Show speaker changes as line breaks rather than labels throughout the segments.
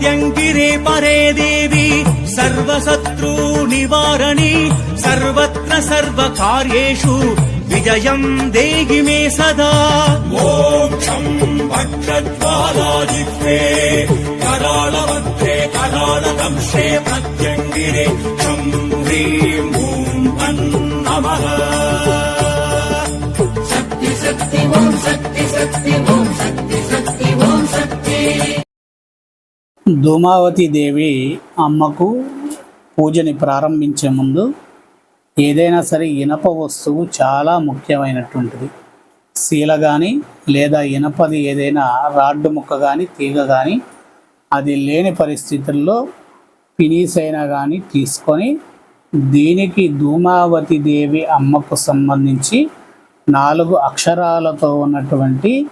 आद्यङ्गिरे परे देवी सर्वशत्रूनिवारणि सर्वत्र सर्वकार्येषु विजयम् देहि मे सदा मोक्षम् वक्रज्वालाजिह्वे करालवक्त्रे करालदंशे प्रत्यङ्गिरे क्षं ह्रीं ॐ नमः
शक्ति शक्ति ॐ शक्ति शक्ति ॐ शक्ति शक्ति ॐ शक्ति
ధూమావతి దేవి అమ్మకు పూజని ప్రారంభించే ముందు ఏదైనా సరే ఇనప వస్తువు చాలా ముఖ్యమైనటువంటిది. శీల కానీ లేదా ఇనపది ఏదైనా రాడ్డు ముక్క కానీ తీగ కానీ అది లేని పరిస్థితుల్లో పినీస్ అయినా కానీ తీసుకొని దీనికి ధూమావతి దేవి అమ్మకు సంబంధించి నాలుగు అక్షరాలతో ఉన్నటువంటి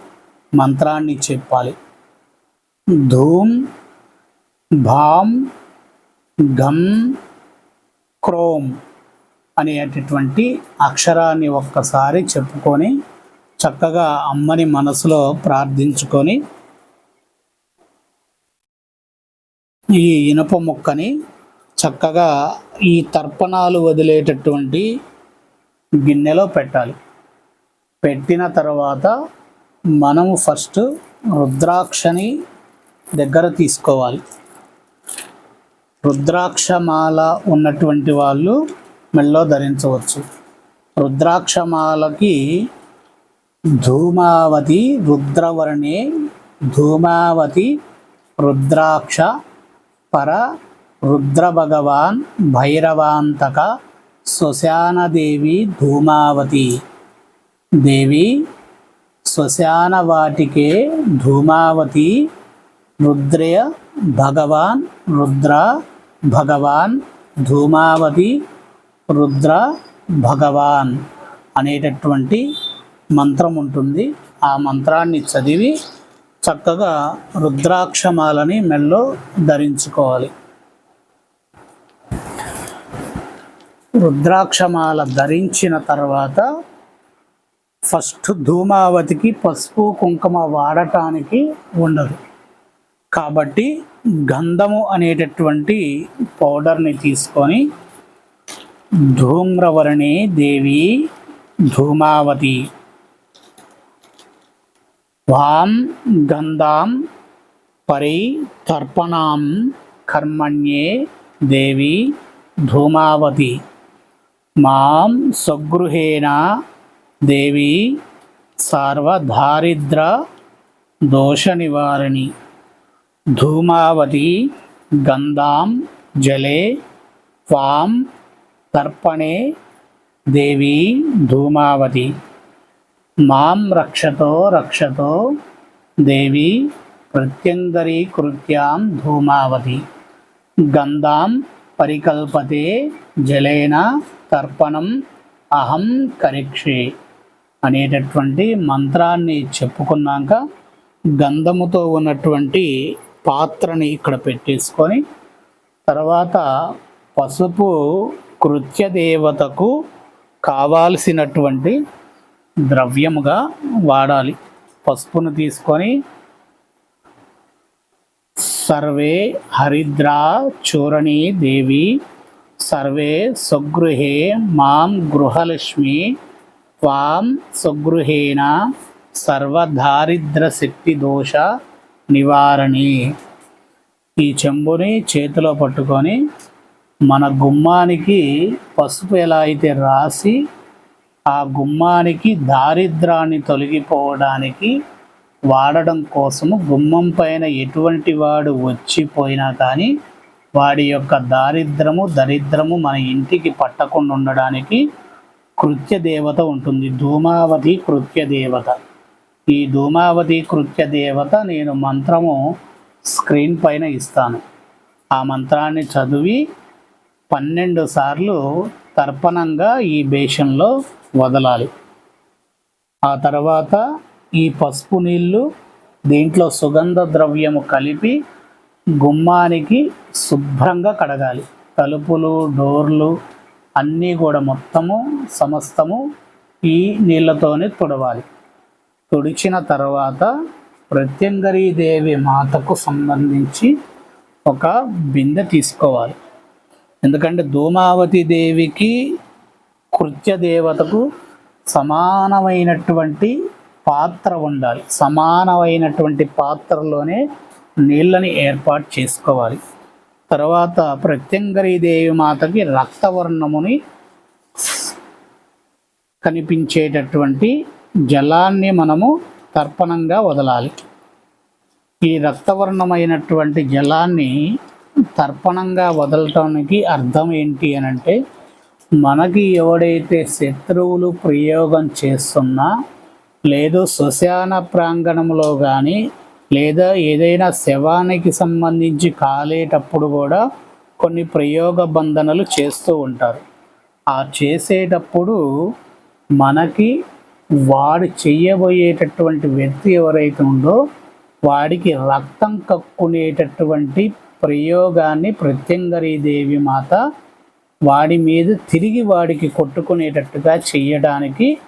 మంత్రాన్ని చెప్పాలి. ధూమ్ భాం గమ్ క్రోమ్ అనేటటువంటి అక్షరాన్ని ఒక్కసారి చెప్పుకొని చక్కగా అమ్మని మనసులో ప్రార్థించుకొని ఈ ఇనుప ముక్కని చక్కగా ఈ తర్పణాలు వదిలేటటువంటి గిన్నెలో పెట్టాలి. పెట్టిన తర్వాత మనము ఫస్ట్ రుద్రాక్షని దగ్గర తీసుకోవాలి. రుద్రాక్షమాల ఉన్నటువంటి వాళ్ళు మెళ్ళో ధరించవచ్చు. రుద్రాక్షమాలకి ధూమావతి రుద్రవర్ణే ధూమావతి రుద్రాక్ష పర రుద్ర భగవాన్ భైరవాంతక శ్మశానదేవి ధూమావతి. దేవి శ్మశాన వాటికే ధూమావతి రుద్రయ భగవాన్ రుద్ర భగవాన్ ధూమావతి రుద్ర భగవాన్ అనేటటువంటి మంత్రం ఉంటుంది. ఆ మంత్రాన్ని చదివి చక్కగా రుద్రాక్షమాలని మెల్లో ధరించుకోవాలి. రుద్రాక్షమాల ధరించిన తర్వాత ఫస్ట్ ధూమావతికి పసుపు కుంకుమ వాడటానికి ఉండదు. కాబట్టి గంధము అనేటటువంటి పౌడర్ని తీసుకొని ధూమ్రవర్ణి దేవి ధూమావతి. వాం గంధాం పరి తర్పణాం కర్మణ్యే దేవి ధూమావతి. మాం స్వగృహేణ దేవి సార్వధారిద్ర దోష నివారణి ధూమావతి గంధాం జలే త్వాం తర్పణే దేవీ ధూమావతి. మాం రక్షతో రక్షతో దేవీ ప్రత్యంగరీకృత్యాం ధూమావతి. గంధాం పరికల్పతే జలేన తర్పణం అహం కరిక్షే అనేటటువంటి మంత్రాన్ని చెప్పుకున్నాక గంధముతో ఉన్నటువంటి పాత్రని ఇక్కడ పెట్టేసుకొని తర్వాత పసుపు కృత్యదేవతకు కావాల్సినటువంటి ద్రవ్యముగా వాడాలి. పసుపును తీసుకొని సర్వే హరిద్రా చూరణీ దేవి సర్వే స్వగృహే మాం గృహలక్ష్మి వాం స్వగృహేణ సర్వదారిద్ర శక్తి దోష నివారణి. ఈ చెంబుని చేతిలో పట్టుకొని మన గుమ్మానికి పసుపు ఎలా అయితే రాసి ఆ గుమ్మానికి దారిద్రాన్ని తొలగిపోవడానికి వాడడం కోసము గుమ్మం పైన ఎటువంటి వాడు వచ్చిపోయినా కానీ వాడి యొక్క దారిద్రము దరిద్రము మన ఇంటికి పట్టకుండా ఉండడానికి కృత్య దేవత ఉంటుంది. ధూమావతి కృత్య దేవత ఈ ధూమావతి కృత్య దేవత నేను మంత్రము స్క్రీన్ పైన ఇస్తాను. ఆ మంత్రాన్ని చదివి పన్నెండు సార్లు తర్పణంగా ఈ బేషన్లో వదలాలి. ఆ తర్వాత ఈ పసుపు నీళ్ళు దీంట్లో సుగంధ ద్రవ్యము కలిపి గుమ్మానికి శుభ్రంగా కడగాలి. తలుపులు డోర్లు అన్నీ కూడా మొత్తము సమస్తము ఈ నీళ్ళతోనే తుడవాలి. తుడిచిన తర్వాత ప్రత్యంగరీదేవి మాతకు సంబంధించి ఒక బిందె తీసుకోవాలి. ఎందుకంటే ధూమావతి దేవికి కృత్య దేవతకు సమానమైనటువంటి పాత్ర ఉండాలి. సమానమైనటువంటి పాత్రలోనే నీళ్ళని ఏర్పాటు చేసుకోవాలి. తర్వాత ప్రత్యంగరీ దేవి మాతకి రక్తవర్ణముని కనిపించేటటువంటి జలాన్ని మనము తర్పణంగా వదలాలి. ఈ రక్తవర్ణమైనటువంటి జలాన్ని తర్పణంగా వదలటానికి అర్థం ఏంటి అని అంటే మనకి ఎవడైతే శత్రువులు ప్రయోగం చేస్తున్నా లేదు శ్మశాన ప్రాంగణంలో కానీ లేదా ఏదైనా శవానికి సంబంధించి కాలేటప్పుడు కూడా కొన్ని ప్రయోగ బంధనలు చేస్తూ ఉంటారు. ఆ చేసేటప్పుడు మనకి వాడు చెయ్యబోయేటటువంటి వ్యక్తి ఎవరైతే ఉందో వాడికి రక్తం కక్కునేటటువంటి ప్రయోగాన్ని ప్రత్యంగరీ దేవి మాత వాడి మీద తిరిగి వాడికి కొట్టుకునేటట్టుగా చెయ్యడానికి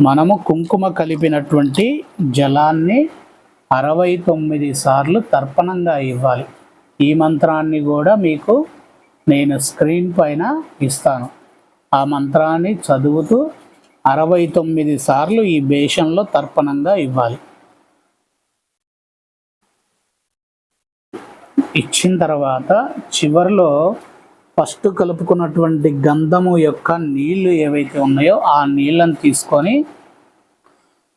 మనము కుంకుమ కలిపినటువంటి జలాన్ని అరవై తొమ్మిది సార్లు తర్పణంగా ఇవ్వాలి. ఈ మంత్రాన్ని కూడా మీకు నేను స్క్రీన్ పైన ఇస్తాను. ఆ మంత్రాన్ని చదువుతూ అరవై తొమ్మిది సార్లు ఈ బేషన్లో తర్పణంగా ఇవ్వాలి. ఇచ్చిన తర్వాత చివరిలో ఫస్ట్ కలుపుకున్నటువంటి గంధము యొక్క నీళ్ళు ఏవైతే ఉన్నాయో ఆ నీళ్ళని తీసుకొని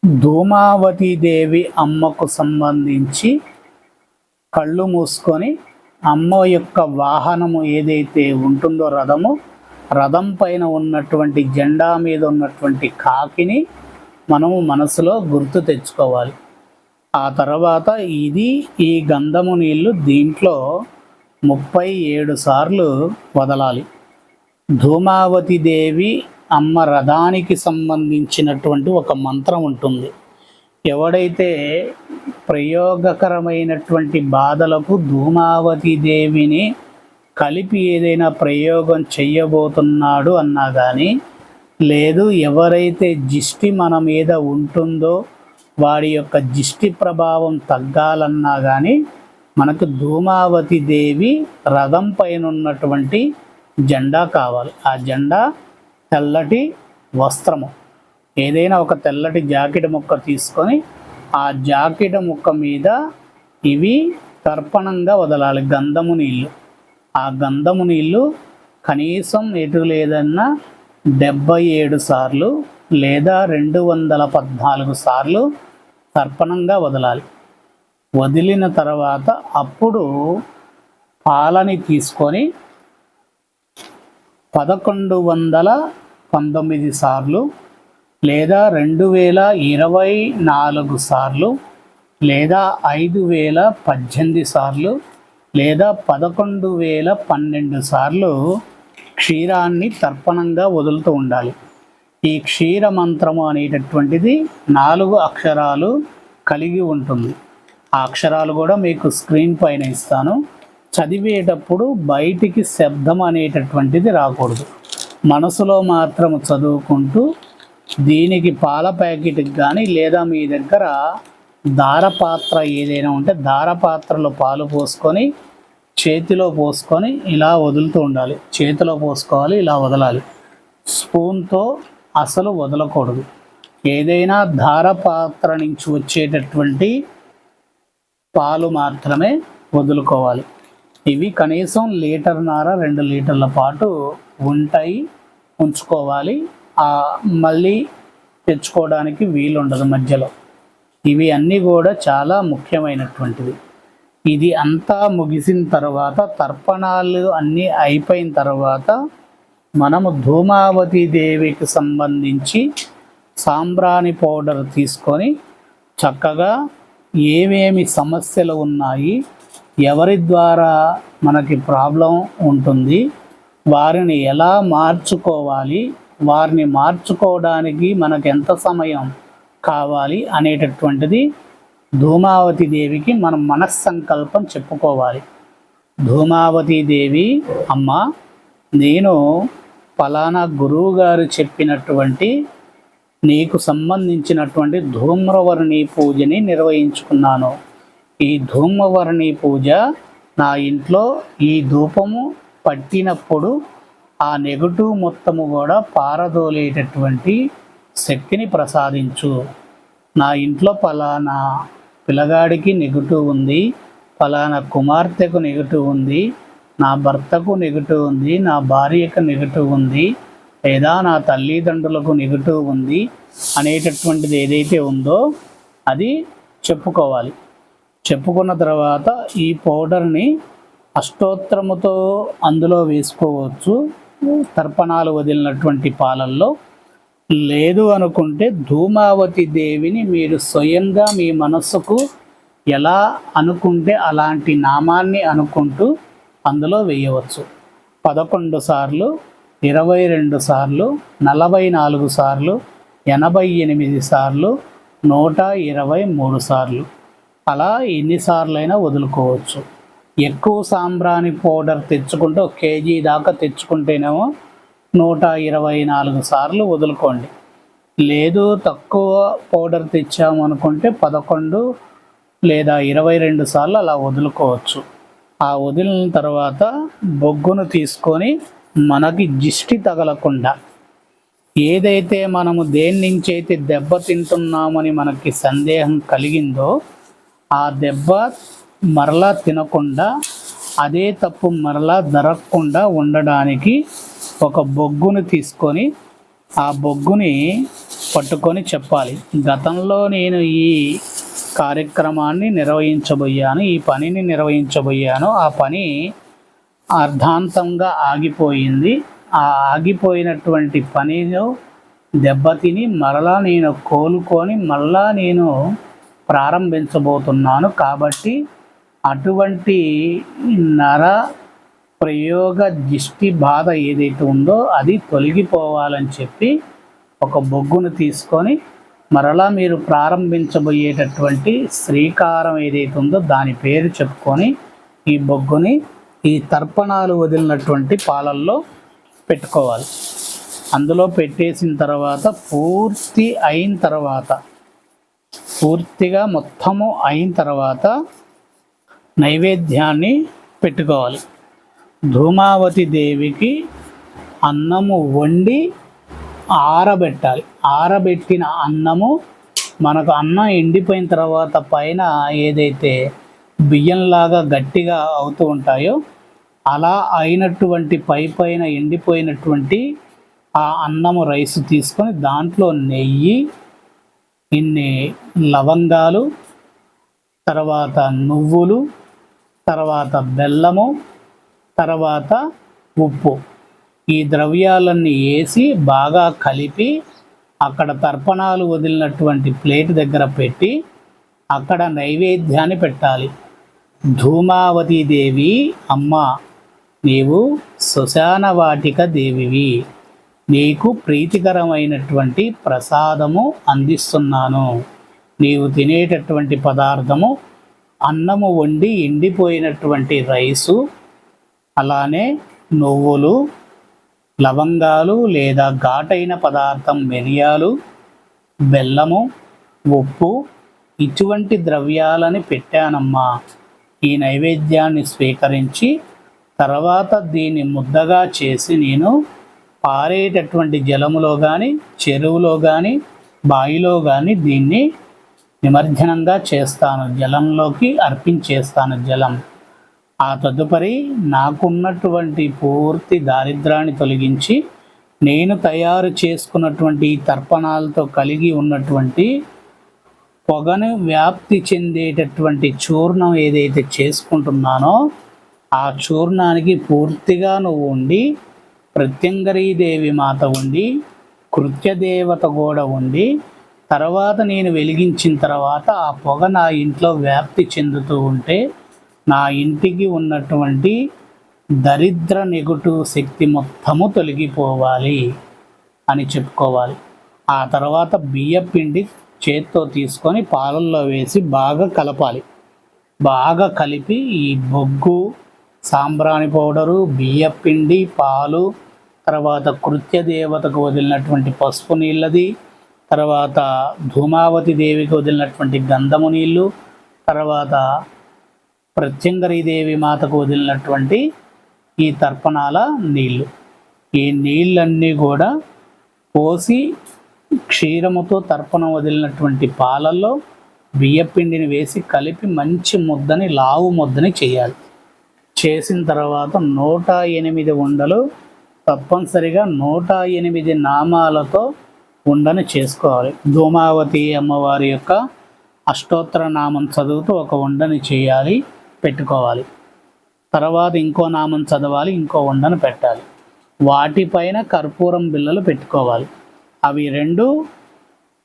ధూమావతి దేవి అమ్మకు సంబంధించి కళ్ళు మూసుకొని అమ్మ యొక్క వాహనము ఏదైతే ఉంటుందో రథము రథం పైన ఉన్నటువంటి జెండా మీద ఉన్నటువంటి కాకిని మనము మనసులో గుర్తు తెచ్చుకోవాలి. ఆ తర్వాత ఇది ఈ గంధము నీళ్ళు దీంట్లో ముప్పై ఏడు సార్లు వదలాలి. ధూమావతి దేవి అమ్మ రథానికి సంబంధించినటువంటి ఒక మంత్రం ఉంటుంది. ఎవడైతే ప్రయోగకరమైనటువంటి బాధలకు ధూమావతి దేవిని కలిపి ఏదైనా ప్రయోగం చెయ్యబోతున్నాడు అన్నా కానీ లేదు ఎవరైతే జిష్టి మన మీద ఉంటుందో వాడి యొక్క జిష్టి ప్రభావం తగ్గాలన్నా కానీ మనకు ధూమావతి దేవి రథం పైన ఉన్నటువంటి జెండా కావాలి. ఆ జెండా తెల్లటి వస్త్రము. ఏదైనా ఒక తెల్లటి జాకెట్ ముక్క తీసుకొని ఆ జాకెట్ ముక్క మీద ఇవి తర్పణంగా వదలాలి. గంధము నీళ్ళు. ఆ గంధము నీళ్ళు కనీసం ఎటు లేదన్నా డెబ్బై ఏడు సార్లు లేదా రెండు వందల పద్నాలుగు సార్లు తర్పణంగా వదలాలి. వదిలిన తర్వాత అప్పుడు పాలని తీసుకొని పదకొండు వందల పంతొమ్మిది సార్లు లేదా రెండు వేల ఇరవై నాలుగు సార్లు లేదా ఐదు వేల పద్దెనిమిది సార్లు లేదా పదకొండు వేల పన్నెండు సార్లు క్షీరాన్ని తర్పణంగా వదులుతూ ఉండాలి. ఈ క్షీర మంత్రము అనేటటువంటిది నాలుగు అక్షరాలు కలిగి ఉంటుంది. ఆ అక్షరాలు కూడా మీకు స్క్రీన్ పైన ఇస్తాను. చదివేటప్పుడు బయటికి శబ్దం అనేటటువంటిది రాకూడదు. మనసులో మాత్రం చదువుకుంటూ దీనికి పాల ప్యాకెట్కి కానీ లేదా మీ దగ్గర దారపాత్ర ఏదైనా ఉంటే దారపాత్రలో పాలు పోసుకొని చేతిలో పోసుకొని ఇలా వదులుతూ ఉండాలి. చేతిలో పోసుకోవాలి ఇలా వదలాలి. స్పూన్తో అసలు వదలకూడదు. ఏదైనా ధారపాత్ర నుంచి వచ్చేటటువంటి పాలు మాత్రమే వదులుకోవాలి. ఇవి కనీసం లీటర్న్నర రెండు లీటర్ల పాటు ఉంటాయి ఉంచుకోవాలి. మళ్ళీ తెచ్చుకోవడానికి వీలుండదు మధ్యలో. ఇవి అన్నీ కూడా చాలా ముఖ్యమైనటువంటివి. ఇది అంతా ముగిసిన తర్వాత తర్పణాలు అన్నీ అయిపోయిన తర్వాత మనము ధూమావతి దేవికి సంబంధించి సాంబ్రాణి పౌడర్ తీసుకొని చక్కగా ఏమేమి సమస్యలు ఉన్నాయి ఎవరి ద్వారా మనకి ప్రాబ్లం ఉంటుంది వారిని ఎలా మార్చుకోవాలి వారిని మార్చుకోవడానికి మనకు ఎంత సమయం కావాలి అనేటటువంటిది ధూమావతి దేవికి మనం మనస్సంకల్పం చెప్పుకోవాలి. ధూమావతి దేవి అమ్మ నేను ఫలానా గురువు గారు చెప్పినటువంటి నీకు సంబంధించినటువంటి ధూమ్రవర్ణి పూజని నిర్వహించుకున్నాను. ఈ ధూమ్రవర్ణి పూజ నా ఇంట్లో ఈ ధూపము పట్టినప్పుడు ఆ నెగటివ్ మొత్తము కూడా పారదోలేటటువంటి శక్తిని ప్రసాదించు. నా ఇంట్లో పలానా పిల్లగాడికి నెగిటివ్ ఉంది పలానా కుమార్తెకు నెగిటివ్ ఉంది నా భర్తకు నెగిటివ్ ఉంది నా భార్యకు నెగిటివ్ ఉంది లేదా నా తల్లిదండ్రులకు నెగిటివ్ ఉంది అనేటటువంటిది ఏదైతే ఉందో అది చెప్పుకోవాలి. చెప్పుకున్న తర్వాత ఈ పౌడర్ని అష్టోత్తరముతో అందులో వేసుకోవచ్చు. తర్పణాలు వదిలినటువంటి పాలల్లో లేదు అనుకుంటే ధూమావతి దేవిని మీరు స్వయంగా మీ మనస్సుకు ఎలా అనుకుంటే అలాంటి నామాన్ని అనుకుంటూ అందులో వేయవచ్చు. పదకొండు సార్లు ఇరవై రెండు సార్లు నలభై నాలుగు సార్లు ఎనభై ఎనిమిది సార్లు నూట ఇరవై మూడు సార్లు. అలా ఎన్నిసార్లైనా వదులుకోవచ్చు. ఎక్కువ సాంబ్రాణి పౌడర్ తెచ్చుకుంటే ఒక కేజీ దాకా తెచ్చుకుంటేనేమో నూట ఇరవై నాలుగు సార్లు వదులుకోండి. లేదు తక్కువ పౌడర్ తెచ్చాము అనుకుంటే పదకొండు లేదా ఇరవై రెండు సార్లు అలా వదులుకోవచ్చు. ఆ వదిలిన తర్వాత బొగ్గును తీసుకొని మనకి జిష్టి తగలకుండా ఏదైతే మనము దేని నుంచి అయితే దెబ్బ తింటున్నామని మనకి సందేహం కలిగిందో ఆ దెబ్బ మరలా తినకుండా అదే తప్పు మరలా జరగకుండా ఉండడానికి ఒక బొగ్గును తీసుకొని ఆ బొగ్గుని పట్టుకొని చెప్పాలి. గతంలో నేను ఈ కార్యక్రమాన్ని నిర్వహించబోయాను ఈ పనిని నిర్వహించబోయాను. ఆ పని అర్ధాంతంగా ఆగిపోయింది. ఆ ఆగిపోయినటువంటి పనిలో దెబ్బతిని మరలా నేను కోలుకొని మళ్ళా నేను ప్రారంభించబోతున్నాను కాబట్టి అటువంటి నర ప్రయోగ దిష్టి బాధ ఏదైతే ఉందో అది తొలగిపోవాలని చెప్పి ఒక బొగ్గును తీసుకొని మరలా మీరు ప్రారంభించబోయేటటువంటి శ్రీకారం ఏదైతే ఉందో దాని పేరు చెప్పుకొని ఈ బొగ్గుని ఈ తర్పణాలు వదిలినటువంటి పాలల్లో పెట్టుకోవాలి. అందులో పెట్టేసిన తర్వాత పూర్తి అయిన తర్వాత పూర్తిగా మొత్తము అయిన తర్వాత నైవేద్యాన్ని పెట్టుకోవాలి. ధూమావతి దేవికి అన్నము వండి ఆరబెట్టాలి. ఆరబెట్టిన అన్నము మనకు అన్నం ఎండిపోయిన తర్వాత పైన ఏదైతే బియ్యంలాగా గట్టిగా అవుతూ ఉంటాయో అలా అయినటువంటి పై పైన ఎండిపోయినటువంటి ఆ అన్నము రైస్ తీసుకొని దాంట్లో నెయ్యి ఇన్ని లవంగాలు తర్వాత నువ్వులు తర్వాత బెల్లము తర్వాత ఉప్పు. ఈ ద్రవ్యాలన్నీ వేసి బాగా కలిపి అక్కడ తర్పణాలు వదిలినటువంటి ప్లేట్ దగ్గర పెట్టి అక్కడ నైవేద్యాన్ని పెట్టాలి. ధూమావతి దేవి అమ్మ నీవు శ్మశాన వాటిక దేవివి. నీకు ప్రీతికరమైనటువంటి ప్రసాదము అందిస్తున్నాను. నీవు తినేటటువంటి పదార్థము అన్నము వండి ఎండిపోయినటువంటి రైసు అలానే నువ్వులు లవంగాలు లేదా ఘాటైన పదార్థం మిరియాలు బెల్లము ఉప్పు ఇటువంటి ద్రవ్యాలని పెట్టానమ్మా. ఈ నైవేద్యాన్ని స్వీకరించి తర్వాత దీన్ని ముద్దగా చేసి నేను పారేటటువంటి జలములో కానీ చెరువులో కానీ బావిలో కానీ దీన్ని నిమజ్జనంగా చేస్తాను. జలంలోకి అర్పించేస్తాను జలం. ఆ తదుపరి నాకున్నటువంటి పూర్తి దారిద్రాన్ని తొలగించి నేను తయారు చేసుకున్నటువంటి తర్పణాలతో కలిగి ఉన్నటువంటి పొగను వ్యాప్తి చెందేటటువంటి చూర్ణం ఏదైతే చేసుకుంటున్నానో ఆ చూర్ణానికి పూర్తిగా నువ్వు ఉండి ప్రత్యంగరీదేవి మాత ఉండి కృత్యదేవత కూడా ఉండి తర్వాత నేను వెలిగించిన తర్వాత ఆ పొగ నా ఇంట్లో వ్యాప్తి చెందుతూ ఉంటే నా ఇంటికి ఉన్నటువంటి దరిద్ర నెగటివ్ శక్తి మొత్తము తొలగిపోవాలి అని చెప్పుకోవాలి. ఆ తర్వాత బియ్యపిండి చేత్తో తీసుకొని పాలల్లో వేసి బాగా కలపాలి. బాగా కలిపి ఈ బొగ్గు సాంబ్రాణి పౌడరు బియ్యపిండి పాలు తర్వాత కృత్య దేవతకు వదిలినటువంటి పసుపు నీళ్ళది తర్వాత ధూమావతి దేవికి వదిలినటువంటి గంధము నీళ్ళు తర్వాత ప్రత్యంగరీదేవి మాతకు వదిలినటువంటి ఈ తర్పణాల నీళ్ళు ఈ నీళ్ళన్నీ కూడా పోసి క్షీరముతో తర్పణం వదిలినటువంటి పాలల్లో బియ్యపిండిని వేసి కలిపి మంచి ముద్దని లావు ముద్దని చేయాలి. చేసిన తర్వాత నూట ఎనిమిది ఉండలు తప్పనిసరిగా నూట ఎనిమిది నామాలతో ఉండని చేసుకోవాలి. ధూమావతి అమ్మవారి యొక్క అష్టోత్తర నామం చదువుతూ ఒక ఉండని చేయాలి. పెట్టుకోవాలి. తర్వాత ఇంకో నామం చదవాలి ఇంకో ఉండను పెట్టాలి. వాటిపైన కర్పూరం బిళ్ళలు పెట్టుకోవాలి. అవి రెండు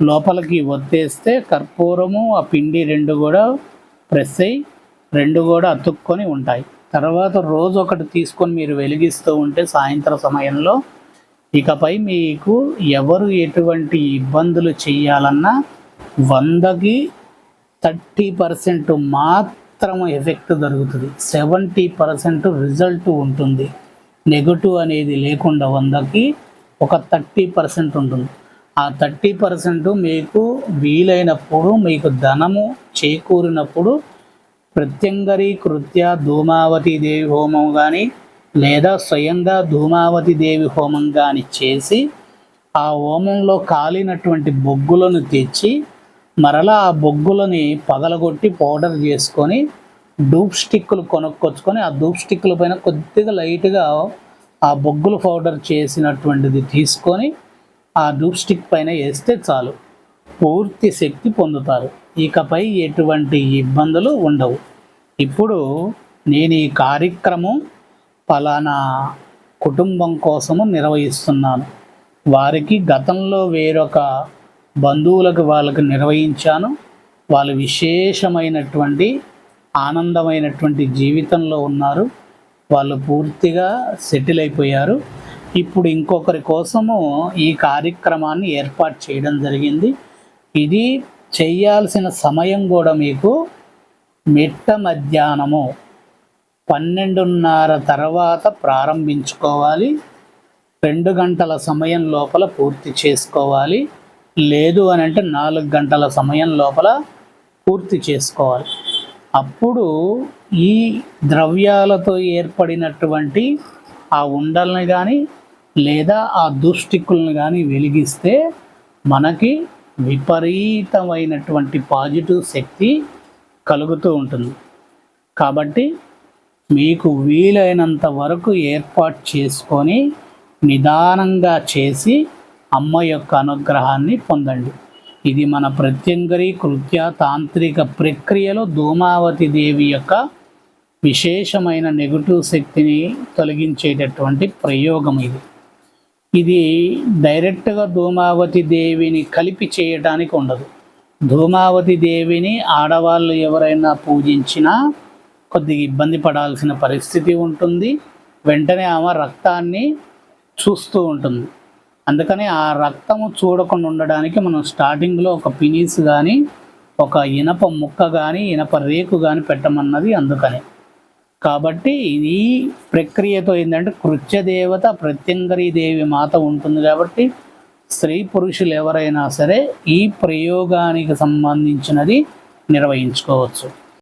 లోపలికి ఒత్తేస్తే కర్పూరము ఆ పిండి రెండు కూడా ప్రెస్ అయ్యి రెండు కూడా అతుక్కొని ఉంటాయి. తర్వాత రోజు ఒకటి తీసుకొని మీరు వెలిగిస్తూ ఉంటే సాయంత్రం సమయంలో ఇకపై మీకు ఎవరు ఎటువంటి ఇబ్బందులు చేయాలన్నా వందకి థర్టీ పర్సెంట్ మాత్రము ఎఫెక్ట్ దొరుకుతుంది. సెవెంటీ పర్సెంట్ రిజల్ట్ ఉంటుంది. నెగటివ్ అనేది లేకుండా వందకి ఒక థర్టీ పర్సెంట్ ఉంటుంది. ఆ థర్టీ పర్సెంట్ మీకు వీలైనప్పుడు మీకు ధనము చేకూరినప్పుడు ప్రత్యంగరి కృత్య ధూమావతి దేవి హోమం కానీ లేదా స్వయంగా ధూమావతి దేవి హోమం కానీ చేసి ఆ హోమంలో కాలినటువంటి బొగ్గులను తెచ్చి మరలా ఆ బొగ్గులని పగలగొట్టి పౌడర్ చేసుకొని డూప్ స్టిక్కులు కొనుక్కొచ్చుకొని ఆ డూప్ స్టిక్ల పైన కొద్దిగా లైట్గా ఆ బొగ్గులు పౌడర్ చేసినటువంటిది తీసుకొని ఆ డూప్ స్టిక్ పైన వేస్తే చాలు. పూర్తి శక్తి పొందుతారు. ఇకపై ఎటువంటి ఇబ్బందులు ఉండవు. ఇప్పుడు నేను ఈ కార్యక్రమం ఫలానా కుటుంబం కోసము నిర్వహిస్తున్నాను. వారికి గతంలో వేరొక బంధువులకు వాళ్ళకి నిర్వహించాను. వాళ్ళు విశేషమైనటువంటి ఆనందమైనటువంటి జీవితంలో ఉన్నారు. వాళ్ళు పూర్తిగా సెటిల్ అయిపోయారు. ఇప్పుడు ఇంకొకరి కోసము ఈ కార్యక్రమాన్ని ఏర్పాటు చేయడం జరిగింది. ఇది చేయాల్సిన సమయం కూడా మీకు మిట్ట మధ్యాహ్నము పన్నెండున్నర తర్వాత ప్రారంభించుకోవాలి. రెండు గంటల సమయం లోపల పూర్తి చేసుకోవాలి. లేదు అని అంటే నాలుగు గంటల సమయం లోపల పూర్తి చేసుకోవాలి. అప్పుడు ఈ ద్రవ్యాలతో ఏర్పడినటువంటి ఆ ఉండల్ని కానీ లేదా ఆ దుష్టిక్కులను కానీ వెలిగిస్తే మనకి విపరీతమైనటువంటి పాజిటివ్ శక్తి కలుగుతూ ఉంటుంది. కాబట్టి మీకు వీలైనంత వరకు ఏర్పాటు చేసుకొని నిదానంగా చేసి అమ్మ యొక్క అనుగ్రహాన్ని పొందండి. ఇది మన ప్రత్యంగరి కృత్య తాంత్రిక ప్రక్రియలో ధూమావతి దేవి యొక్క విశేషమైన నెగటివ్ శక్తిని తొలగించేటటువంటి ప్రయోగం ఇది. ఇది డైరెక్ట్గా ధూమావతి దేవిని కలిపి చేయటానికి ఉండదు. ధూమావతి దేవిని ఆడవాళ్ళు ఎవరైనా పూజించినా కొద్దిగా ఇబ్బంది పడాల్సిన పరిస్థితి ఉంటుంది. వెంటనే ఆమె రక్తాన్ని చూస్తూ ఉంటుంది. అందుకని ఆ రక్తము చూడకుండా ఉండడానికి మనం స్టార్టింగ్లో ఒక పినీస్ కానీ ఒక ఇనప ముక్క కానీ ఇనప రేకు కానీ పెట్టమన్నది అందుకనే. కాబట్టి ఈ ప్రక్రియతో ఏంటంటే కృత్యదేవత ప్రత్యంగరీ దేవి మాత ఉంటుంది కాబట్టి స్త్రీ పురుషులు ఎవరైనా సరే ఈ ప్రయోగానికి సంబంధించినది నిర్వహించుకోవచ్చు.